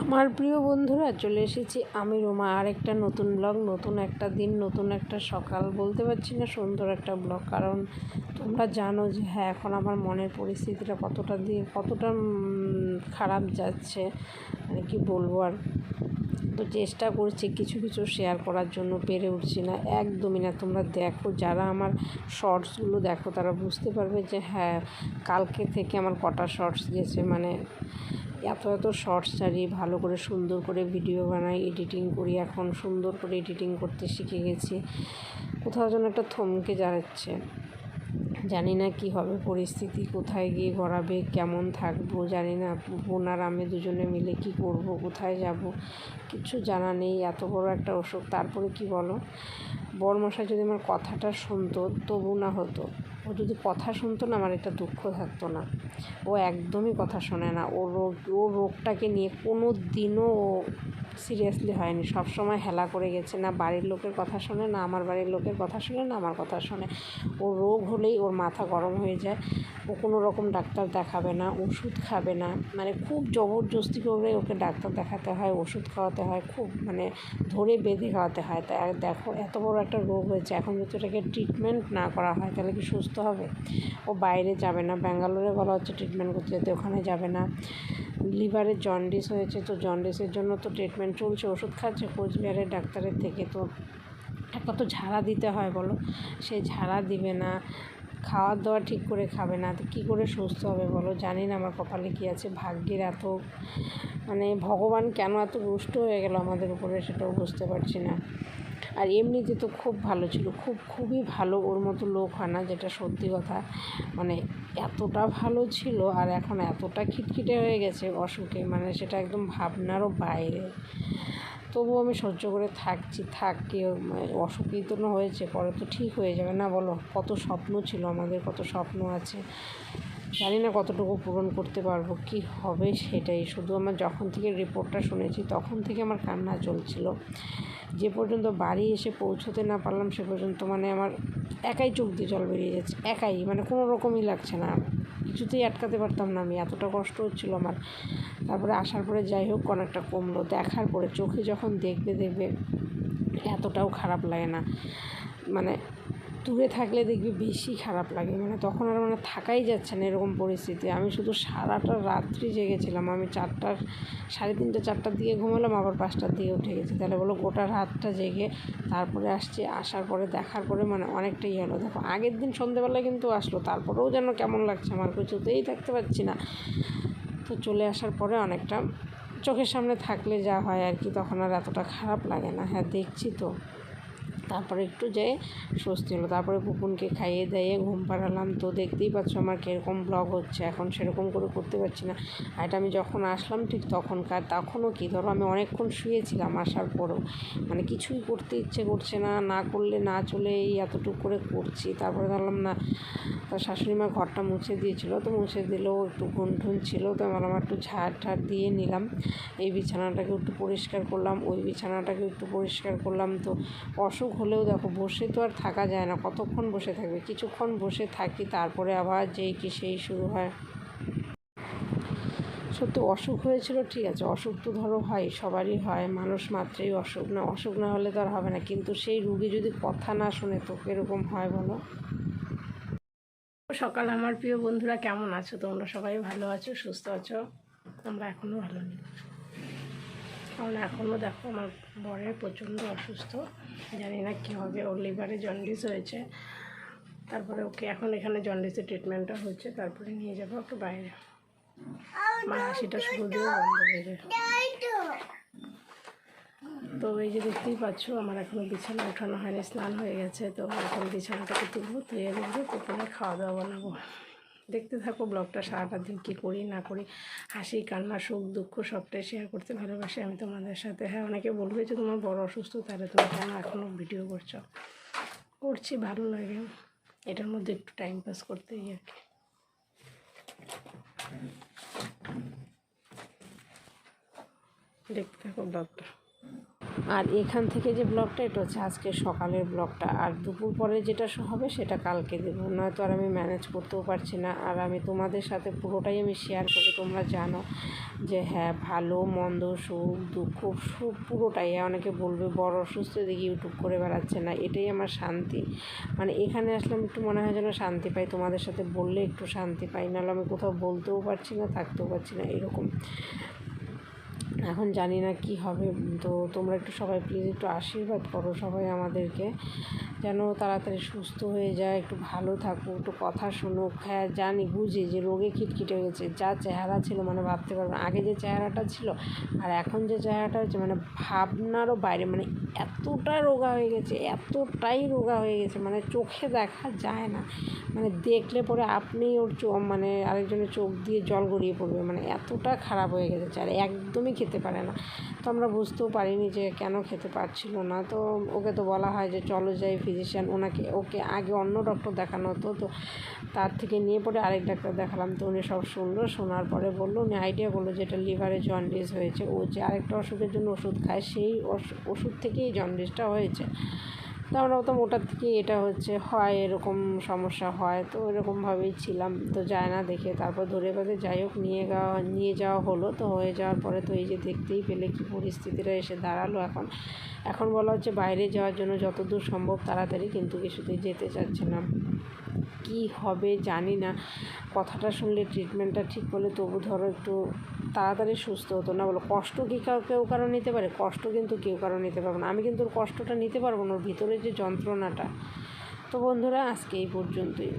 আমার প্রিয় বন্ধুরা, চলে এসেছি আমি রোমা। আর একটা নতুন ব্লগ, নতুন একটা দিন, নতুন একটা সকাল। বলতে পারছি না সুন্দর একটা ব্লগ, কারণ তোমরা জানো যে হ্যাঁ এখন আমার মনের পরিস্থিতিটা কতটা দিয়ে, কতটা খারাপ যাচ্ছে। মানে কি বলব আর? তো চেষ্টা করছি কিছু কিছু শেয়ার করার জন্য, পেরে উঠছি না। একদমই না। তোমরা দেখো, যারা আমার শর্টসগুলো দেখো, তারা বুঝতে পারবে যে হ্যাঁ কালকে থেকে আমার কটা শর্টস গেছে। মানে এত এত শর্টস ছাড়ি ভালো করে সুন্দর করে ভিডিও বানাই এডিটিং করি, এখন সুন্দর করে এডিটিং করতে শিখে গেছি। কোথাও যেন একটা থমকে যাচ্ছে। জানি না কি হবে, পরিস্থিতি কোথায় গিয়ে গড়াবে, কেমন থাকব, জানি না। বোন আর আমি দুজনে মিলে কি করব, কোথায় যাব, কিছু জানা নেই, এত বড় একটা অসুখ, তারপরে কি বলো? বড়মশাই যদি আমার কথাটা শুনতো, তবু না হতো। যদি কথা শুনতো না, আমার একটা দুঃখ থাকতো না। ও একদমই কথা শোনে না। ও রোগ, ও রোগটাকে নিয়ে কোনো দিনও ও সিরিয়াসলি হয়নি। সব সময় হেলা করে গেছে না, বাড়ির লোকের কথা শোনে না, আমার বাড়ির লোকের কথা শোনে না, আমার কথা শোনে। ও রোগ হলেই ওর মাথা গরম হয়ে যায়। ও কোনো রকম ডাক্তার দেখাবে না, ওষুধ খাবে না। মানে খুব জবরদস্তি করে ওকে ডাক্তার দেখাতে হয়, ওষুধ খাওয়াতে হয়, খুব মানে ধরে বেঁধে খাওয়াতে হয়। আর দেখো, এত বড় একটা রোগ হয়েছে। এখন যদি এটাকে ট্রিটমেন্ট না করা হয়, তাহলে কি সুস্থ হবে। ও বাইরে যাবে না। ব্যাঙ্গালোরে বলা হচ্ছে ট্রিটমেন্ট করতে যেতে। ওখানে যাবে না। লিভারের জন্ডিস হয়েছে তো জন্ডিসের জন্য তো ট্রিটমেন্ট চলছে। ওষুধ খাচ্ছে কোচবিহারের ডাক্তারের থেকে। তো একটা তো ঝাড়া দিতে হয় বলো। সে ঝাড়া দিবে না। খাওয়ার দাওয়া ঠিক করে খাবে না। তো কী করে সুস্থ হবে বলো? জানি না আমার কপালে কী আছে। ভাগ্যের এত মানে ভগবান কেন এত রুষ্ট হয়ে গেল আমাদের উপরে সেটাও বুঝতে পারছি না। আর এমনিতে তো খুব ভালো ছিল, খুব, খুবই ভালো ওর মতো লোক হয় না যেটা সত্যি কথা। মানে এতটা ভালো ছিল আর এখন এতটা খিটখিটে হয়ে গেছে অসুখে মানে সেটা একদম ভাবনারও বাইরে। তবুও আমি সহ্য করে থাকছি, থাক কি মানে অসুখই তো হয়েছে, পরে তো ঠিক হয়ে যাবে। না বলো, কত স্বপ্ন ছিল আমাদের, কত স্বপ্ন আছে। জানি না কতটুকু পূরণ করতে পারব, কি হবে সেটাই। শুধু আমার যখন থেকে রিপোর্টটা শুনেছি, তখন থেকে আমার কান্না চলছিল। যে পর্যন্ত বাড়ি এসে পৌঁছতে না পারলাম, সে পর্যন্ত মানে আমার একাই চোখ দিয়ে জল বেরিয়ে যাচ্ছে, একাই। মানে কোনো রকমই লাগছে না। কিছুতেই আটকাতে পারতাম না আমি, এতটা কষ্ট হচ্ছিল আমার। তারপরে আসার পরে যাই হোক, অনেকটা কমলো। দেখার পরে চোখে যখন দেখবে দেখবে এতটাও খারাপ লাগে না। মানে দূরে থাকলে দেখবি বেশি খারাপ লাগে। মানে তখন আর মানে থাকাই যাচ্ছে না এরকম পরিস্থিতি। আমি শুধু সারাটা রাত্রি জেগেছিলাম। আমি চারটার, সাড়ে তিনটে, চারটার দিকে ঘুমালাম, আবার পাঁচটার দিকে উঠে গেছি। তাহলে বলো গোটা রাতটা জেগে তারপরে আসছি। আসার পরে দেখার পরে মানে অনেকটাই হলো। দেখো, আগের দিন সন্ধেবেলায় কিন্তু আসলো। তারপরেও যেন কেমন লাগছে আমার কিছুতেই থাকতে পারছি না। তো চলে আসার পরে অনেকটা চোখের সামনে থাকলে যা হয় আর কি, তখন আর এতটা খারাপ লাগে না। হ্যাঁ দেখছি তো। তারপরে একটু যেয়ে স্বস্তি হলো। তারপরে পুপুনকে খাইয়ে দাইয়ে ঘুম পাড়ালাম। তো দেখতেই পাচ্ছ আমার কীরকম ব্লগ হচ্ছে। এখন সেরকম করে করতে পারছি না। আর এটা আমি যখন আসলাম ঠিক তখনকার, তখনও কি? ধরো আমি অনেকক্ষণ শুয়েছিলাম আসার পরেও। মানে কিছুই করতে ইচ্ছে করছে না। না করলে না চলে এই এতটুকু করে করছি। তারপরে ধরলাম না, তার শাশুড়ি মা ঘরটা মুছে দিয়েছিলো। তো মুছে দিলেও একটু ঘুন ঠুন ছিল। তো আমার একটু ঝাড় ঠাড় দিয়ে নিলাম। এই বিছানাটাকে একটু পরিষ্কার করলাম। ওই বিছানাটাকে একটু পরিষ্কার করলাম। তো অসুখ হলেও দেখো বসে তো আর থাকা যায় না, কতক্ষণ বসে থাকবে? কিছুক্ষণ বসে থাকি, তারপরে আবার যেই কি সেই শুরু হয়। সত্যি অসুখ হয়েছিল, ঠিক আছে, অসুখ তো ধরো হয়, সবারই হয়, মানুষ মাত্রেই অসুখ না অসুখ না হলে তো আর হবে না, কিন্তু সেই রুগী যদি কথা না শোনে তো কীরকম হয় বলো? সকাল, আমার প্রিয় বন্ধুরা, কেমন আছো? তোমরা সবাই ভালো আছো, সুস্থ আছো? আমরা এখনও ভালো নেই। কারণ এখনও দেখো, আমার বরের প্রচণ্ড অসুস্থ। জানি না কী হবে ওর লিভারে জন্ডিস হয়েছে। তারপরে ওকে এখন এখানে জন্ডিসের ট্রিটমেন্টটা হচ্ছে, তারপরে নিয়ে যাব ওকে বাইরে। আমার হাসিটা দিয়ে বন্ধ হয়ে যায় তো এই যে দেখতেই পাচ্ছ, আমার এখনও বিছানা ওঠানো হয়নি, স্নান হয়ে গেছে, তো এখন বিছানাটাকে তুলবো তুলে দেখব কুকুরে খাওয়া দাওয়া বানাবো। দেখতে থাকো ব্লগটা, সারাটা দিন কী করি, না করি, হাসি, কান্না, সুখ, দুঃখ সবটাই শেয়ার করতে ভালোবাসি আমি তোমাদের সাথে। হ্যাঁ অনেকে বলবে যে তোমার বড় অসুস্থ, তাহলে তুমি কেন এখনও ভিডিও করছ? করছি, ভালো লাগে। এটার মধ্যে একটু টাইম পাস করতেই আর কি। দেখতে থাকো ব্লগটা। আর এখান থেকে যে ব্লগটা, এটা হচ্ছে আজকে সকালের ব্লগটা। আর দুপুর পরে যেটা হবে, সেটা কালকে দেবো। নয়তো আর আমি ম্যানেজ করতেও পারছি না। আর আমি তোমাদের সাথে পুরোটাই আমি শেয়ার করি। তোমরা জানো যে হ্যাঁ ভালো, মন্দ, সুখ, দুঃখ সুখ পুরোটাই। অনেকে বলবে, বড় অসুস্থ দেখি ইউটিউব করে বেড়াচ্ছে না। এটাই আমার শান্তি। মানে এখানে আসলে আমি একটু মনে হয় যেন শান্তি পাই। তোমাদের সাথে বললে একটু শান্তি পাই। নাহলে আমি কোথাও বলতেও পারছি না, থাকতেও পারছি না, এরকম। এখন জানি না কি হবে। তো তোমরা একটু সবাই প্লিজ একটু আশীর্বাদ করো সবাই আমাদেরকে। যেন তাড়াতাড়ি সুস্থ হয়ে যায়, একটু ভালো থাকুক, একটু কথা শুনুক। হ্যাঁ জানি, বুঝি যে রোগে খিটখিটে গেছে যা চেহারা ছিল মানে ভাবতে পারবে। আগে যে চেহারাটা ছিল আর এখন যে চেহারাটা হচ্ছে মানে ভাবনারও বাইরে মানে এতটা রোগা হয়ে গেছে, এতটাই রোগা হয়ে গেছে মানে চোখে দেখা যায় না। মানে দেখলে পরে আপনি ওর চোখ মানে আরেকজনের চোখ দিয়ে জল গড়িয়ে পড়বে। মানে এতটা খারাপ হয়ে গেছে। আর একদমই খেতে পারে না। তো আমরা বুঝতেও পারিনি যে কেন খেতে পারছিল না। তো ওকে তো বলা হয় যে চলো যাই ফিজিশিয়ান ওনাকে, ওকে আগে অন্য ডক্টর দেখানো হতো। তো তার থেকে নিয়ে পরে আরেক ডাক্তার দেখালাম। তো উনি সব শুনলো, শোনার পরে বলল, উনি আইডিয়া বলল যে এটা লিভারে জন্ডিস হয়েছে। ও যে আরেকটা অসুখের জন্য ওষুধ খায়, সেই ওষুধ থেকেই জন্ডিসটা হয়েছে। তো আমরা তো ওটার থেকে এটা হচ্ছে হয়, এরকম সমস্যা হয়। তো এরকমভাবেই ছিলাম। তো যায় না দেখে। তারপর ধরে বাঁধে যাই হোক, নিয়ে যাওয়া নিয়ে যাওয়া হলো। তো হয়ে যাওয়ার পরে তো এই যে দেখতেই পেলে কি পরিস্থিতিটা এসে দাঁড়াল এখন। এখন বলা হচ্ছে বাইরে যাওয়ার জন্য যতদূর সম্ভব তাড়াতাড়ি, কিন্তু কিছুতেই যেতে চাচ্ছে না। কি হবে জানি না। কথাটা শুনলে ট্রিটমেন্টটা ঠিক করলে তবু ধরো একটু তাড়াতাড়ি সুস্থ হতো না বলো। কষ্ট কি কাউ কারও নিতে পারে? কষ্ট কিন্তু কেউ কারও নিতে পারব না। আমি কিন্তু ওর কষ্টটা নিতে পারব না। ওর ভিতরে যে যন্ত্রণাটা। তো বন্ধুরা, আজকে এই পর্যন্তই।